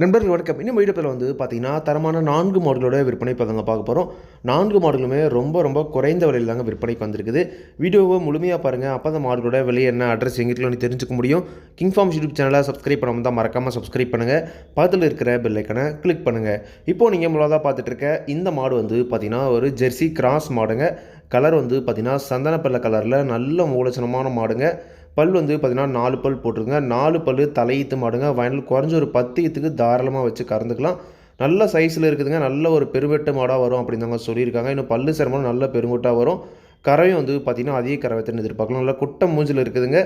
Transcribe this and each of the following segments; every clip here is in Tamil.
நண்பர்கள் வணக்கம். இன்னும் வீடியோவில் வந்து பார்த்தீங்கன்னா தரமான நான்கு மாடலோட விற்பனை இப்போ தாங்க பார்க்க போகிறோம் நான்கு மாடலுமே ரொம்ப ரொம்ப குறைந்த விலையில் தாங்க விற்பனைக்கு வந்திருக்குது. வீடியோவை முழுமையாக பாருங்கள் அப்போ அந்த மாடலோட விலை என்ன அட்ரஸ் எங்கிட்டலாம் தெரிஞ்சுக்க முடியும். கிங் ஃபார்ம் யூடியூப் சேனலை சப்ஸ்கிரைப் பண்ணாமல் தான் மறக்காமல் சப்ஸ்கிரைப் பண்ணுங்கள் பக்கத்தில் இருக்கிற பெல் கிளிக் பண்ணுங்கள் இப்போது நீங்கள் முழுவதாக பார்த்துட்டு இருக்க இந்த மாடு வந்து பார்த்திங்கன்னா ஒரு ஜெர்சி கிராஸ் மாடுங்க. கலர் வந்து பார்த்திங்கன்னா சந்தனப்பல்ல கலரில் நல்ல மூலச்சனமான மாடுங்க. பல் வந்து பார்த்திங்கன்னா நாலு பல் போட்டிருங்க நாலு பல் தலையீத்து மாடுங்க. வயலில் குறைஞ்ச ஒரு பத்து ஈத்துக்கு தாராளமாக வச்சு கறந்துக்கலாம். நல்ல சைஸில் இருக்குதுங்க. நல்ல ஒரு பெருவெட்டு மாடாக வரும் அப்படின்னு அவங்க சொல்லியிருக்காங்க. இன்னும் பல்லு சிரமம் நல்ல பெருங்கூட்டாக வரும். கறவையும் வந்து பார்த்திங்கன்னா அதிக கறவைத்தன்னு எதிர்பார்க்கலாம். நல்லா குட்டை மூஞ்சில் இருக்குதுங்க.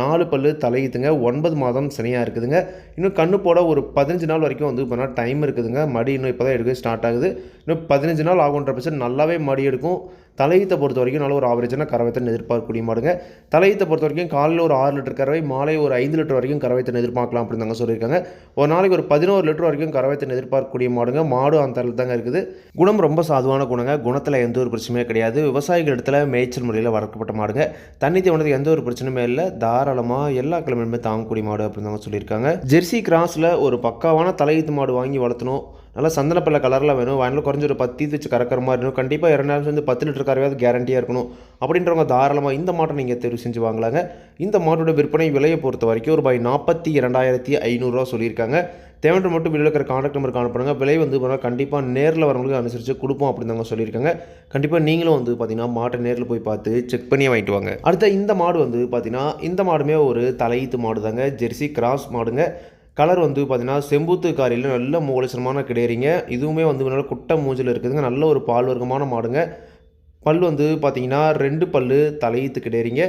நாலு பல் தலையுதுங்க ஒன்பது மாதம் சனியாக இருக்குதுங்க. இன்னும் கண்ணு போட ஒரு பதினஞ்சு நாள் வரைக்கும் வந்து இப்போ டைம் இருக்குதுங்க. மடி இன்னும் இப்போ தான் எடுக்க ஸ்டார்ட் ஆகுது. இன்னும் பதினஞ்சு நாள் ஆகுன்ற பட்சம் நல்லாவே மடி எடுக்கும். தலையீத்தை பொறுத்த வரைக்கும் நல்ல ஒரு ஆவரேஜான கறவைத்தன் எதிர்பார்க்கக்கூடிய மாடுங்க. தலையீத்தை பொறுத்த வரைக்கும் காலையில் ஒரு ஆறு லிட்டர் கறவை மாலை ஒரு ஐந்து லிட்டர் வரைக்கும் கரவைத்தன் எதிர்பார்க்கலாம் அப்படின்னு தாங்க சொல்லியிருக்காங்க. ஒரு நாளைக்கு ஒரு பதினோரு லிட்டர் வரைக்கும் கரவைத்தன் எதிர்பார்க்கக்கூடிய மாடுங்க. மாடும் அந்த தரத்தில் தாங்க இருக்குது. குணம் ரொம்ப சாதுவான குணங்க. குணத்தில் எந்த ஒரு பிரச்சனையும் கிடையாது. விவசாயிகள் இடத்துல மேய்ச்சல் முறையில் வளர்க்கப்பட்ட மாடுங்க. தண்ணி தேவனதுக்கு எந்த ஒரு பிரச்சனையுமே இல்லை. தாராளமாக எல்லா கிழமையுமே தாங்கக்கூடிய மாடு அப்படின்னு தாங்க சொல்லியிருக்காங்க. ஜெர்சி கிராஸில் ஒரு பக்காவான தலையீத்து மாடு வாங்கி வளர்த்தணும். நல்லா சந்தனப்பல்ல கலரில் வேணும். வயலில் குறைஞ்ச ஒரு பத்து வச்சு கறக்கிற மாதிரி இருக்கணும் கண்டிப்பாக இரண்டாயிரம் வந்து பத்து லிட்டர் கறவையாவது கேரண்டியாக இருக்கணும். அப்படின்றவங்க தாராளமாக இந்த மாட்டை நீங்கள் தேர்வு செஞ்சு வாங்கலாங்க. இந்த மாட்டோட விற்பனை விலையை பொறுத்த வரைக்கும் ரூபாய் நாற்பத்தி இரண்டாயிரத்தி ஐநூறுரூவா சொல்லியிருக்காங்க. தேவையான மட்டும் வெளியில் இருக்கிற காண்டாக்ட் நம்பர் காணப்படுங்க விலை வந்து பார்த்தா கண்டிப்பாக நேரில் வரவங்களுக்கு அனுசரித்து கொடுப்போம் அப்படின்னு தாங்க சொல்லியிருக்காங்க. கண்டிப்பாக நீங்களும் வந்து பார்த்தீங்கன்னா மாட்டை நேரில் போய் பார்த்து செக் பண்ணி வாங்கிட்டு வாங்க. அடுத்த இந்த மாடு வந்து பார்த்தீங்கன்னா இந்த மாடுமே ஒரு தலையீத்து மாடு தாங்க ஜெர்சி கிராஸ் மாடுங்க. கலர் வந்து பார்த்தீங்கன்னா செம்பூத்து காரியில் நல்ல மூலசனமான கிடையிறீங்க. இதுவுமே வந்து நல்ல குட்டை மூஞ்சில் இருக்குதுங்க. நல்ல ஒரு பால் வர்க்கமான மாடுங்க. பல் வந்து பார்த்தீங்கன்னா ரெண்டு பல் தலையீத்து கிடையிறீங்க.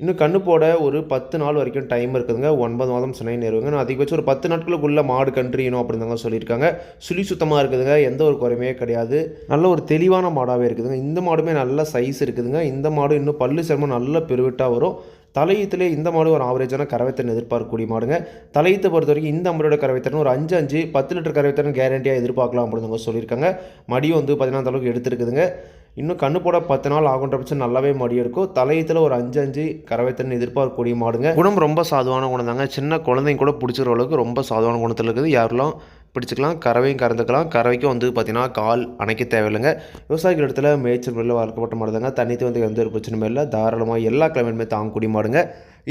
இன்னும் கண்ணு போட ஒரு பத்து நாள் வரைக்கும் டைம் இருக்குதுங்க. ஒன்பது மாதம் சினை நேருவாங்க நான் அதிகபட்சம் ஒரு பத்து நாட்களுக்குள்ளே மாடு கன்றியணும் அப்படின்னு சொல்லியிருக்காங்க. சுழி சுத்தமாக இருக்குதுங்க. எந்த ஒரு குறையுமே கிடையாது. நல்ல ஒரு தெளிவான மாடாகவே இருக்குதுங்க. இந்த மாடுமே நல்ல சைஸ் இருக்குதுங்க. இந்த மாடு இன்னும் பல்லு சிரமம் நல்ல பெருவிட்டாக வரும். தலையீத்திலே இந்த மாடு ஒரு ஆவரேஜான கறவைத்திறன் எதிர்பார்க்கக்கூடிய மாடுங்க. தலையீத்தை பொறுத்த வரைக்கும் இந்த மாடோட கறவைத்திறன் ஒரு அஞ்சு அஞ்சு பத்து லிட்டர் கறவைத்திறன் கேரண்டியாக எதிர்பார்க்கலாம் அப்படின்னு சொல்லியிருக்காங்க. மடியும் வந்து பதினாறு அளவுக்கு எடுத்துருக்குதுங்க. இன்னும் கண்ணு போட பத்து நாள் ஆகுன்ற பட்சம் நல்லாவே மடி இருக்கும் தலையத்தில் ஒரு அஞ்சு அஞ்சு கறவைத்தன் எதிர்பார்க்கக்கூடிய மாடுங்க. குணம் ரொம்ப சாதுவான குணம் தாங்க. சின்ன குழந்தைங்க கூட பிடிச்சிக்கிற அளவுக்கு ரொம்ப சாதுவான குணத்தில் இருக்குது. யாரெல்லாம் பிடிச்சிக்கலாம் கறவையும் கறந்துக்கலாம். கறவைக்கும் வந்து பார்த்திங்கன்னா கால் அணைக்க தேவையில்லைங்க. விவசாயிகள் இடத்துல மேய்ச்சல் முறையில் வளர்க்கப்பட்ட மாடுதாங்க. தண்ணி தண்ணித்து வந்து எந்த ஒரு பிரச்சனையும் இல்லை. தாராளமாக எல்லா கிழமையுமே தாங்கக்கூடிய மாடுங்க.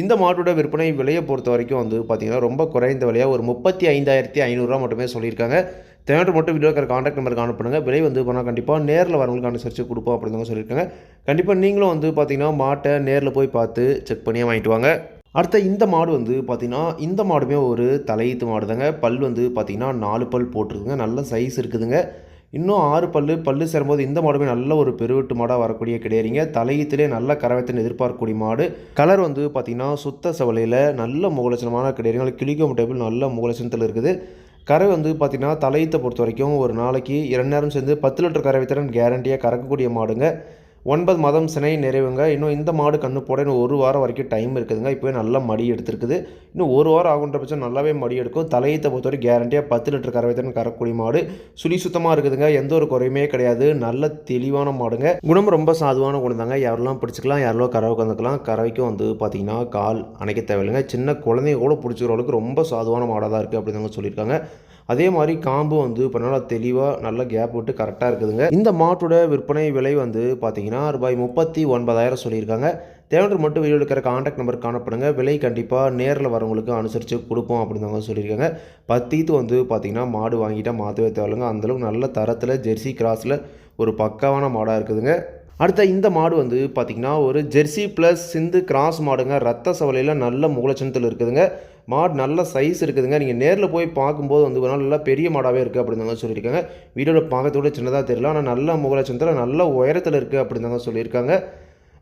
இந்த மாட்டோட விற்பனை விலையை பொறுத்த வரைக்கும் வந்து பார்த்திங்கன்னா ரொம்ப குறைந்த விலையாக ஒரு முப்பத்தி ஐந்தாயிரத்தி ஐநூறுரூவா மட்டுமே சொல்லியிருக்காங்க. தேவையான மட்டும் வீடியோ இருக்கிற காண்டாக்ட் நம்பருக்கு அனுப்புங்க விலை வந்து போனால் கண்டிப்பாக நேரில் வரவங்களுக்கு அனுசரித்து கொடுப்போம் அப்படின்னு சொல்லியிருக்காங்க. கண்டிப்பாக நீங்களும் வந்து பார்த்திங்கன்னா மாட்டை நேரில் போய் பார்த்து செக் பண்ணியே வாங்கிட்டு வாங்க. அடுத்த இந்த மாடு வந்து பார்த்திங்கன்னா இந்த மாடுமே ஒரு தலையீத்து மாடு தாங்க பல் வந்து பார்த்திங்கன்னா நாலு பல் போட்டிருக்குங்க. நல்ல சைஸ் இருக்குதுங்க. இன்னும் ஆறு பல்லு பல் சேரும்போது இந்த மாடுமே நல்ல ஒரு பெருவெட்டு மாடாக வரக்கூடிய கிடையாதுங்க. தலையீத்திலே நல்ல கரவத்தின் எதிர்பார்க்கக்கூடிய மாடு. கலர் வந்து பார்த்திங்கன்னா சுத்த சவலையில் நல்ல முகலட்சணமான கிடையாது கிளிகோம் டேபிள் நல்ல முகலட்சணத்தில் இருக்குது. கரை வந்து பார்த்திங்கன்னா தலையீத்தை பொறுத்த வரைக்கும் ஒரு நாளைக்கு இரண்டு நேரம் சேர்ந்து பத்து லிட்டர் கரவைத்திறன் கேரண்டியாக கறக்கக்கூடிய மாடுங்க. ஒன்பது மாதம் சினை நிறைவுங்க. இன்னும் இந்த மாடு கண்ணு போட இன்னும் ஒரு வாரம் வரைக்கும் டைம் இருக்குதுங்க. இப்போவே நல்லா மடி எடுத்துருக்குது. இன்னும் ஒரு வாரம் ஆகுன்ற பட்சம் நல்லாவே மடி எடுக்கும். தலையத்தை பொறுத்தவரை கேரண்டியாக பத்து லிட்டர் கறவைத்தன் கறக்கூடிய மாடு. சுழி சுத்தமாக இருக்குதுங்க. எந்த ஒரு குறையுமே கிடையாது. நல்ல தெளிவான மாடுங்க. குணம் ரொம்ப சாதுவான குணம் தாங்க யாரெல்லாம் பிடிச்சிக்கலாம் யாரெல்லாம் கறவை கந்துக்கலாம் கறவைக்கும் வந்து பார்த்திங்கன்னா கால் அணைக்க தேவையில்லைங்க. சின்ன குழந்தைங்க கூட பிடிச்சிக்கிற அளவுக்கு ரொம்ப சாதுவான மாடாக தான் இருக்குது அப்படின்னு சொல்லியிருக்காங்க. அதே மாதிரி காம்பு வந்து இப்போ நல்லா தெளிவாக நல்ல கேப் விட்டு கரெக்டாக இருக்குதுங்க. இந்த மாட்டோட விற்பனை விலை வந்து பார்த்தீங்கன்னா ரூபாய் முப்பத்தி ஒன்பதாயிரம் சொல்லியிருக்காங்க. தேவையான மட்டும் வீடியோ இருக்கிற காண்டாக்ட் நம்பர் காணப்படுங்க. விலை கண்டிப்பாக நேரில் வரவங்களுக்கு அனுசரித்து கொடுப்போம் அப்படின்னு சொல்லியிருக்காங்க. பத்தீத்து வந்து பார்த்திங்கன்னா மாடு வாங்கிட்டால் மாற்றவே தேவையில்லைங்க. அந்தளவுக்கு நல்ல தரத்தில் ஜெர்சி கிராஸில் ஒரு பக்காவான மாடாக இருக்குதுங்க. அடுத்த இந்த மாடு வந்து பார்த்திங்கன்னா ஒரு ஜெர்சி ப்ளஸ் சிந்து கிராஸ் மாடுங்க. ரத்த சவலையில் நல்ல முகலட்சணத்தில் இருக்குதுங்க. மாடு நல்ல சைஸ் இருக்குதுங்க. நீங்கள் நேரில் போய் பார்க்கும்போது வந்து நல்லா பெரிய மாடாகவே இருக்குது அப்படின்னு தாங்க சொல்லியிருக்காங்க. வீடியோவில் பார்க்கறதோட சின்னதாக தெரியல. ஆனால் நல்ல முகலட்சணத்தில் நல்ல உயரத்தில் இருக்குது அப்படின்னு தாங்க சொல்லியிருக்காங்க.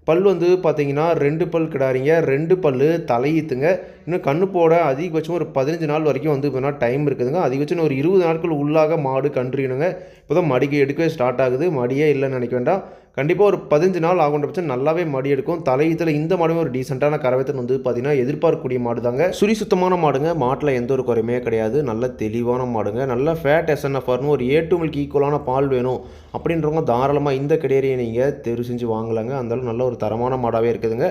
பல் வந்து பார்த்தீங்கன்னா ரெண்டு பல் கிடாரிங்க ரெண்டு பல் தலையீத்துங்க. இன்னும் கண்ணு போட அதிகபட்சம் ஒரு பதினஞ்சு நாள் வரைக்கும் வந்து இப்போனா டைம் இருக்குதுங்க. அதிகபட்சம் ஒரு இருபது நாட்கள் உள்ளாக மாடு கன்றுணுங்க இப்போ தான் மடிக்கு எடுக்கவே ஸ்டார்ட் ஆகுது. மடியே இல்லைன்னு நினைக்க வேண்டாம். கண்டிப்பாக ஒரு பதினஞ்சு நாள் ஆகுன்ற பட்சம் நல்லாவே மடி எடுக்கும். தலையீத்தில் இந்த மாடுமே ஒரு டீசெண்டான கரவத்தன் வந்து பார்த்தீங்கன்னா எதிர்பார்க்கக்கூடிய மாடு தாங்க சுரி சுத்தமான மாடுங்க. மாட்டில் எந்த ஒரு குறையுமே கிடையாது. நல்ல தெளிவான மாடுங்க. நல்ல ஃபேட் எஸ்என்எஃப்ஆர்னு ஒரு ஏ டு மில்க் ஈக்குவலான பால் வேணும். அப்படின்றவங்க தாராளமாக இந்த கிடையறியை நீங்கள் தெரிவு செஞ்சு வாங்கலாங்க. அந்தளவு நல்ல ஒரு தரமான மாடாகவே இருக்குதுங்க.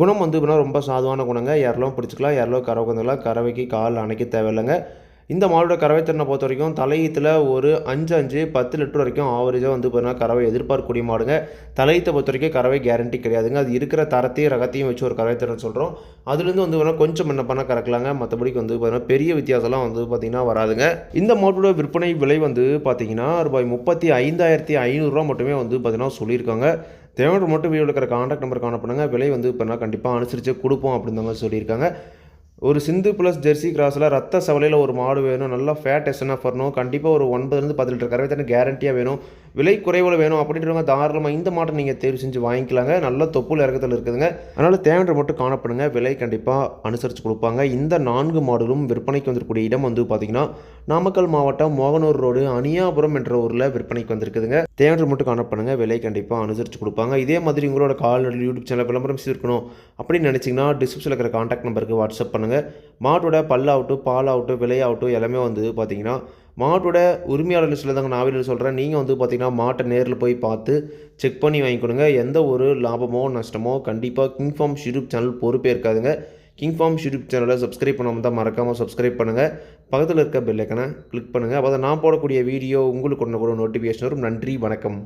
குணம் வந்து பார்த்தீங்கன்னா ரொம்ப சாதுவான குணங்க. யாரெல்லாம் பிடிச்சிக்கலாம் யாரெல்லாம் கறவை கந்துக்கலாம் கறவைக்கு கால் அணைக்க தேவையில்லைங்க. இந்த மாடோட கறவை திறனை பொறுத்த வரைக்கும் தலையீத்தில் ஒரு அஞ்சு அஞ்சு பத்து லிட்டர் வரைக்கும் ஆவரேஜாக வந்து பார்த்தீங்கன்னா கறவை எதிர்பார்க்கக்கூடிய மாடுங்க. தலையீத்தை பொறுத்த வரைக்கும் கறவை கேரண்டி கிடையாதுங்க. அது இருக்கிற தரத்தையும் ரகத்தையும் வச்சு ஒரு கறவை திறன் சொல்கிறோம் அதுலேருந்து வந்து பார்த்தீங்கன்னா கொஞ்சம் என்ன பண்ணால் கறக்கலாங்க. மற்றபடிக்கு வந்து பார்த்தீங்கன்னா பெரிய வித்தியாசம்லாம் வந்து பார்த்திங்கன்னா வராதுங்க. இந்த மாட்டோட விற்பனை விலை வந்து பார்த்தீங்கன்னா ரூபாய் முப்பத்தி ஐந்தாயிரத்தி ஐநூறுரூவா மட்டுமே வந்து பார்த்திங்கன்னா சொல்லியிருக்காங்க. தேவையான மட்டும் வீடியோ இருக்கிற காண்டாக்ட் நம்பர் காணப்படுங்க விலை வந்து இப்போ கண்டிப்பாக அனுசரித்து கொடுப்போம் அப்படின்னு சொல்லியிருக்காங்க. ஒரு சிந்து ப்ளஸ் ஜெர்சி கிராஸில் ரத்த சவலையில் ஒரு மாடு வேணும். நல்லா ஃபேட் எஸ்என்எஃப் வரணும். கண்டிப்பாக ஒரு ஒன்பதுலேருந்து பத்து லிட்டர் கறவை தண்ணி கேரண்டியாக வேணும். விலை குறைவில் வேணும் அப்படின்றவங்க தாராளமாக இந்த மாட்டை நீங்கள் தேர்வு செஞ்சு வாங்கிக்கலாங்க. நல்ல தொப்புள் இறக்கத்தில் இருக்குதுங்க. அதனால் தேவையான மட்டும் காணப்படுங்க. விலை கண்டிப்பாக அனுசரித்து கொடுப்பாங்க. இந்த நான்கு மாடலும் விற்பனைக்கு வந்திருக்கக்கூடிய இடம் வந்து பார்த்திங்கன்னா நாமக்கல் மாவட்டம் மோகனூர் ரோடு அனியாபுரம் என்ற ஊரில் விற்பனைக்கு வந்திருக்குதுங்க. தேவையான மட்டும் காணப்படுங்க. விலை கண்டிப்பாக அனுசரித்து கொடுப்பாங்க. இதே மாதிரி உங்களோட கால்நடை யூடியூப் சேனல் விளம்பரம் செய்திருக்கணும் அப்படின்னு நினச்சிங்கன்னா டிஸ்கிரிப்ஷனில் இருக்கிற காண்டாக்ட் நம்பருக்கு வாட்ஸ்அப் பண்ணுங்கள் மாட்டோட பல்லாகட்டும் பாலாகட்டும் விலையாகட்டும் எல்லாமே வந்து பார்த்தீங்கன்னா மாட்டோட உரிமையாளர்கள் சிலதாங்க தாங்க நான் வெளியில் சொல்கிறேன் நீங்கள் வந்து பார்த்தீங்கன்னா மாட்டை நேரில் போய் பார்த்து செக் பண்ணி வாங்கி கொடுங்க எந்த ஒரு லாபமோ நஷ்டமோ கண்டிப்பாக கிங் ஃபார்ம் யூடியூப் சேனல் பொறுப்பே இருக்காதுங்க கிங் ஃபார்ம் யூடியூப் சேனலை சப்ஸ்கிரைப் பண்ணாமல் தான் மறக்காமல் சப்ஸ்கிரைப் பண்ணுங்கள் பக்கத்தில் இருக்க பெல்லைக்கனை கிளிக் பண்ணுங்கள் அப்போ தான் நான் போடக்கூடிய வீடியோ உங்களுக்கு ஒன்று கூட நோட்டிஃபிகேஷன் வரும். நன்றி வணக்கம்.